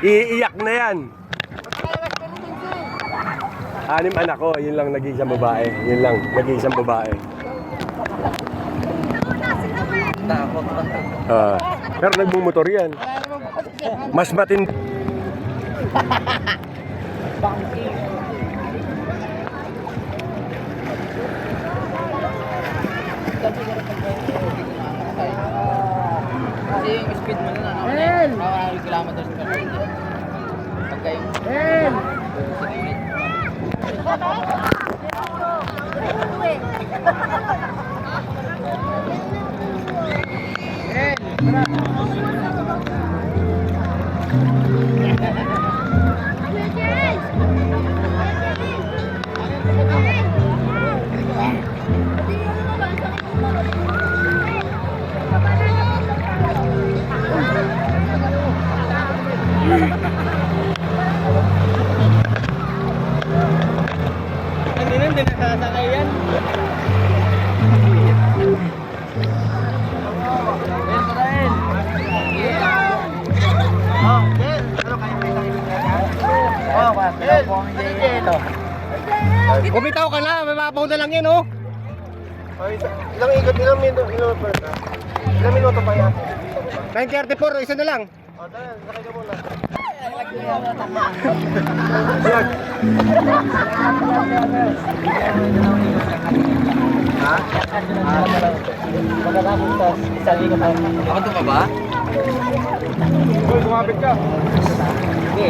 Iiyak na yan. Anim anak ko, yun lang nag-iisang babae. Yun lang, nag-iisang babae. Takot. Ah, pero nagmumotor yan. Mas matin... Dito. Kumitaw ka na, mababaw na lang yan, oh. Ilang ikot, ilang minuto, ilang minuto pa Ilang minuto pa yan? 934, isa na lang. O, tara, sakay ka muna. Pagkatapos to, isang ikot pa. Ako to pa ba? Uy, kumapit ka. Sige.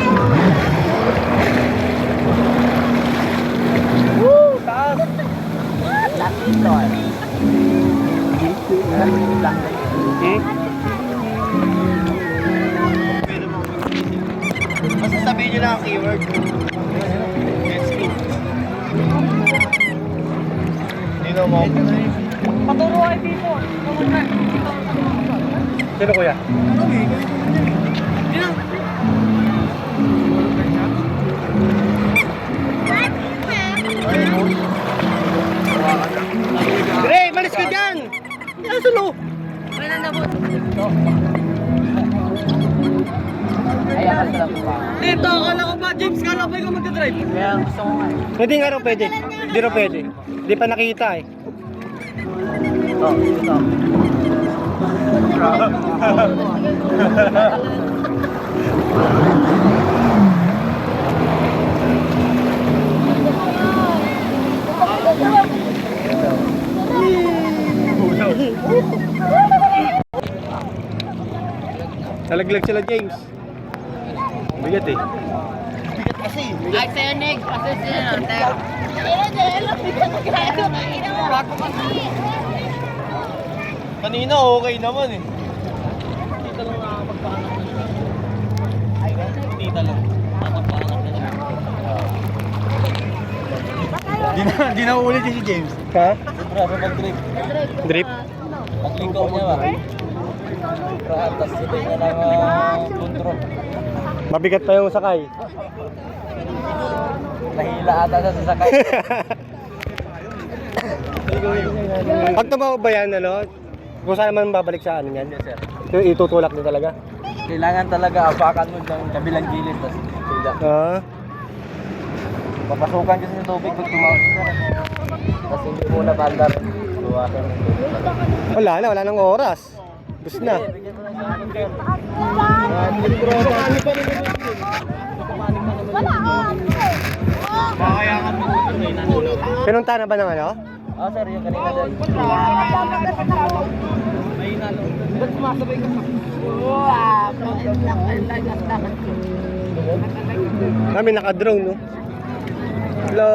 Woo! Basta sabihin nyo lang ang keyword. Jet ski. Dino mo. Sino kuya? Dre, Dito, akala ko ba, James, kala ko ikaw magdadrive. Kaya gusto ko nga eh. Pwede nga raw pwede. Hindi raw pwede. Hindi pa nakita eh. Ito, ito. Nalaglag sila James. Bigat eh. Ay, sa'yo, Nick. Kasi sila natin. Kanina, okay naman eh. Dito lang nakakapagpahanap na lang. Dito lang. Nakapagpahanap na lang. Di na, di na ulit si James. Ha? Grabe mag-trip. Drip? Paglingkaw niya ba? Grabe, tapos sila na lang uh, kontrol. Mabigat pa yung sakay. Nahila ata sa sasakay. Pag tumawa ba yan, ano? Kung saan naman babalik sa ano yan? Yes, sir. Yung itutulak din talaga. Kailangan talaga apakan mo ng kabilang gilid tapos tula. Ah, Papasukan kasi sa tubig pag tumawag ka. Tapos hindi muna bandar. Luwasan ng tubig. wala na, wala nang oras. Bus na. Ito eh, nanulaw. Pinunta na ba ng ano? Ah, sir, yung kanina dyan. May nalo. Ba't sumasabay ka pa? Kami naka-drone, no? Hello.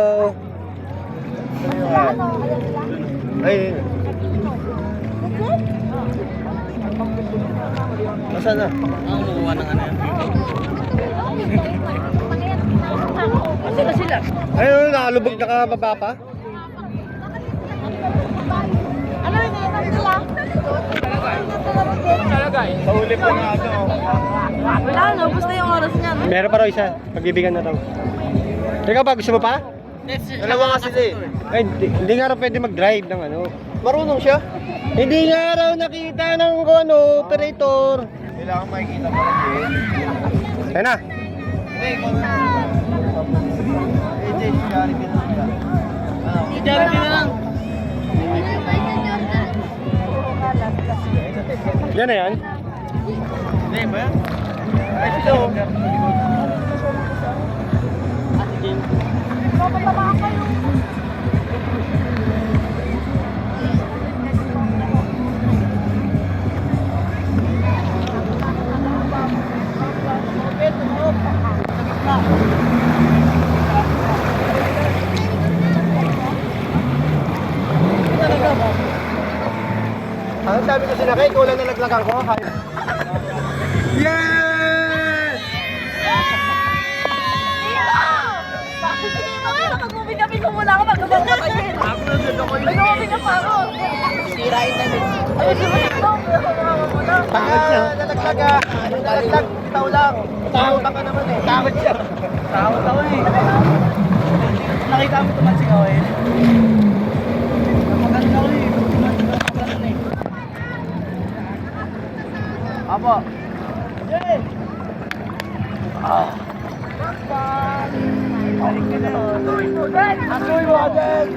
Ay, Nasaan na? Ang umuha ng ano yan. Sila sila. Ayun, nakalubog na kababa pa. Ano yun? Ano sila? Pauli pa nga ito. Wala, naubos na yung oras niya. Meron pa raw isa. Pagbibigyan na raw. Ikaw ba, gusto mo pa? Dalawa nga sila eh. Ay, di, hindi nga raw pwede mag-drive ng ano. Marunong siya. Hindi nga raw nakita ng ano, operator. Kailangan makikita pa rin. Ayun na. Hindi, ikaw na. Eh, Jay, si Gary Pinasya. Ano? Charity na lang. Yan na yan. Hindi ba yan? Ay, sila oh. Ate Jane. Ang sabi ko sinakay, ikaw lang nalaglagan ko. Yes! Nakagubing kami kung wala ka magkabang ka kayo. Nagubing ka pa ako. Sirain na din. Ay, di ba ito? Wala. Ah, nalaglag ah. Nalaglag, itaw lang. Takot ka naman eh. Takot siya. Takot ako eh. Nakita mo tumansin ako eh. Apo. Jay! Ah. Balik ka na. Atoy mo, Adel! Atoy mo, Adel!